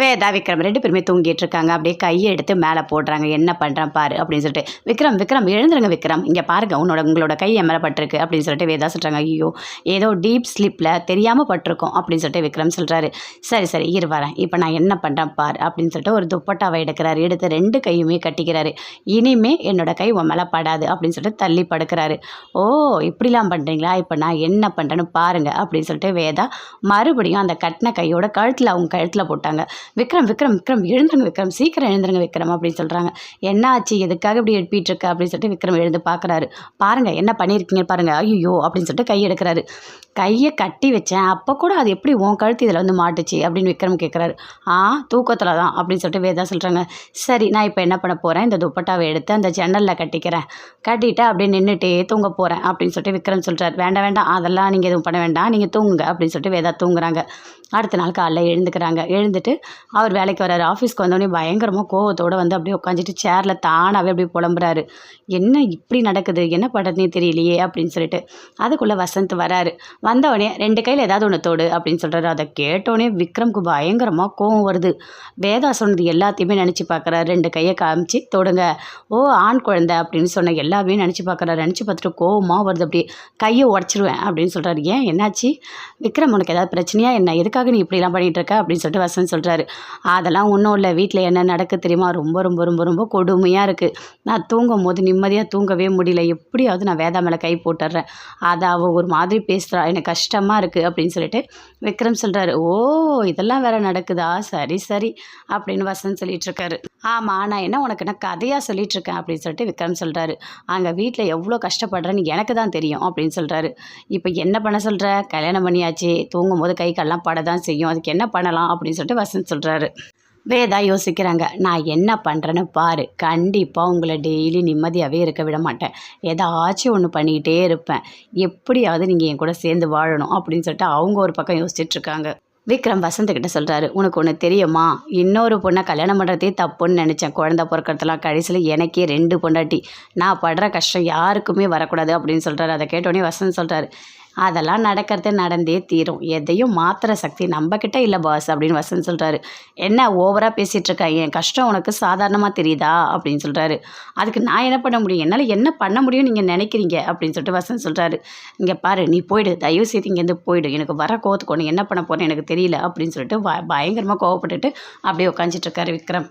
வேதா விக்ரம் ரெண்டு பேருமே தூங்கிட்டு இருக்காங்க. அப்படியே கையை எடுத்து மேலே போடுறாங்க. என்ன பண்ணுறேன் பாரு அப்படின்னு சொல்லிட்டு. விக்ரம் விக்ரம் எழுந்துருங்க விக்ரம். இங்கே பாருங்க உன்னோட உங்களோட கை என் மேலே பட்டிருக்கு அப்படின்னு சொல்லிட்டு வேதா சொல்கிறாங்க ஐயோ ஏதோ டீப் ஸ்லிப்பில் தெரியாமல் பட்டிருக்கோம் அப்படின்னு சொல்லிட்டு விக்ரம் சொல்கிறாரு சரி சரி இரு வரேன். இப்போ நான் என்ன பண்ணுறேன் பார் அப்படின்னு சொல்லிட்டு ஒரு துப்பட்டாவை எடுக்கிறாரு. எடுத்து ரெண்டு கையுமே கட்டிக்கிறாரு. இனிமே என்னோட கை உன் மேலே படாது அப்படின்னு சொல்லிட்டு தள்ளி படுக்கிறாரு. ஓ இப்படிலாம் பண்ணுறீங்களா இப்போ நான் என்ன பண்ணுறேன்னு பாருங்கள் அப்படின்னு சொல்லிட்டு வேதா மறுபடியும் அந்த கட்டின கையோட கழுத்தில் அவங்க கழுத்தில் போட்டாங்க. விக்ரம் விக்ரம் விக்ரம் எழுந்துருங்க விக்ரம் சீக்கிரம் எழுந்துருங்க விக்ரம் அப்படின்னு சொல்கிறாங்க என்ன ஆச்சு எதுக்காக இப்படி எழுப்பிட்டு இருக்க? அப்படின்னு சொல்லிட்டு விக்ரம் எழுந்து பார்க்குறாரு பாருங்க என்ன பண்ணியிருக்கீங்க பாருங்க. ஐயோ அப்படின்னு சொல்லிட்டு கை எடுக்கிறாரு. கையை கட்டி வச்சேன். அப்போ கூட அது எப்படி உன் கழுத்து இதில் வந்து மாட்டுச்சு? அப்படின்னு விக்ரம் கேட்குறாரு ஆ தூக்கத்தில் தான் அப்படின்னு சொல்லிட்டு வேதா சொல்கிறாங்க சரி நான் இப்போ என்ன பண்ண போகிறேன் இந்த துப்பட்டாவை எடுத்து அந்த ஜன்னலில் கட்டிக்கிறேன். கட்டிட்டு அப்படியே நின்றுட்டே தூங்க போகிறேன் அப்படின்னு சொல்லிட்டு விக்ரம் சொல்கிறார் வேண்டாம் வேண்டாம். அதெல்லாம் நீங்கள் எதுவும் பண்ண வேண்டாம். நீங்கள் தூங்குங்க அப்படின்னு சொல்லிட்டு வேதா தூங்குறாங்க. அடுத்த நாள் காலைல எழுந்துக்கிறாங்க. எழுந்துட்டு அவர் வேலைக்கு வராரு. ஆஃபீஸ்க்கு வந்தோடனே பயங்கரமாக கோவத்தோடு வந்து அப்படியே உட்காந்துட்டு சேரில் தானாகவே அப்படியே புலம்புறாரு. என்ன இப்படி நடக்குது? என்ன பண்ணுறதுனே தெரியலையே அப்படின்னு சொல்லிட்டு. அதுக்குள்ளே வசந்த் வராரு. வந்தவொடனே ரெண்டு கையில் ஏதாவது ஒன்று தோடு அப்படின்னு சொல்கிறாரு அதை கேட்டோடனே விக்ரம்க்கு பயங்கரமாக கோவம் வருது. வேதா சொன்னது எல்லாத்தையுமே நினச்சி பார்க்குறாரு ரெண்டு கையை காமிச்சு தொடுங்க. ஓ ஆண் குழந்தை அப்படின்னு சொன்ன எல்லாமே நினச்சி பார்க்குறாரு நினச்சி பார்த்துட்டு கோவமாக வருது. அப்படியே கையை உடச்சிருவேன் அப்படின்னு சொல்கிறாரு ஏன்? என்னாச்சு? விக்ரம் உனக்கு ஏதாவது பிரச்சனையா? என்ன? எதுக்காக நீ இப்படிலாம் பண்ணிகிட்டு இருக்க? அப்படின்னு சொல்லிட்டு வசந்த் சொல்கிறாரு அதெல்லாம் ஒன்றும் இல்லை. வீட்டில் என்ன நடக்கு தெரியுமா? ரொம்ப ரொம்ப ரொம்ப ரொம்ப கொடுமையாக இருக்குது நான் தூங்கும் போது நிம்மதியாக தூங்கவே முடியல. எப்படியாவது நான் வேதா மேலே கை போட்டுடுறேன். அதை அவள் ஒரு மாதிரி பேசுகிறா எனக்கு கஷ்டமாக இருக்குது அப்படின்னு சொல்லிட்டு விக்ரம் சொல்கிறாரு ஓ இதெல்லாம் வேற நடக்குதா? சரி சரி அப்படின்னு வசந்த் சொல்லிட்டு இருக்காரு. ஆமாம் நான் என்ன உனக்கு என்ன கதையாக சொல்லிட்டு இருக்கேன் அப்படின்னு சொல்லிட்டு விக்ரம் சொல்கிறாரு அங்கே வீட்டில் எவ்வளோ கஷ்டப்படுறேன்னு எனக்கு தான் தெரியும் அப்படின்னு சொல்கிறாரு இப்போ என்ன பண்ண சொல்கிற கல்யாணம் பண்ணியாச்சு. தூங்கும் போது கை கால்லாம் பட தான் செய்யும். அதுக்கு என்ன பண்ணலாம் அப்படின்னு சொல்லிட்டு வசந்த் சொல்கிறாரு வேதா யோசிக்கிறாங்க நான் என்ன பண்ணுறேன்னு பாரு. கண்டிப்பாக உங்களை டெய்லி நிம்மதியாகவே இருக்க விட மாட்டேன். ஏதாச்சும் ஒன்று பண்ணிக்கிட்டே இருப்பேன். எப்படியாவது நீங்கள் என் கூட சேர்ந்து வாழணும் அப்படின்னு சொல்லிட்டு அவங்க ஒரு பக்கம் யோசிச்சுட்ருக்காங்க விக்ரம் வசந்த் கிட்ட சொல்கிறாரு உனக்கு ஒன்று தெரியுமா? இன்னொரு பொண்ணை கல்யாணம் பண்ணுறதே தப்புன்னு நினச்சேன். குழந்த பிறக்கிறதுலாம் கடைசியில் எனக்கே ரெண்டு பொண்டாட்டி. நான் படுற கஷ்டம் யாருக்குமே வரக்கூடாது அப்படின்னு சொல்கிறாரு அதை கேட்டோடனே வசந்த் சொல்கிறாரு அதெல்லாம் நடக்கிறது நடந்தே தீரும். எதையும் மாத்திர சக்தி நம்மக்கிட்ட இல்லை பாஸ் அப்படின்னு வசந்த் சொல்கிறாரு என்ன ஓவராக பேசிகிட்டு இருக்க? என் கஷ்டம் உனக்கு சாதாரணமாக தெரியுதா? அப்படின்னு சொல்கிறாரு அதுக்கு நான் என்ன பண்ண முடியும்? என்னால் என்ன பண்ண முடியும் நீங்கள் நினைக்கிறீங்க? அப்படின்னு சொல்லிட்டு வசந்த் சொல்கிறாரு இங்கே பாரு நீ போயிடு. தயவு செய்து இங்கேருந்து போயிடு. எனக்கு வர கோவத்துக்கு ஒன்று என்ன பண்ண போகிறேன் எனக்கு தெரியல. அப்படின்னு சொல்லிட்டு பயங்கரமாக கோவப்பட்டுட்டு அப்படியே உட்காந்துட்டு இருக்காரு விக்ரம்.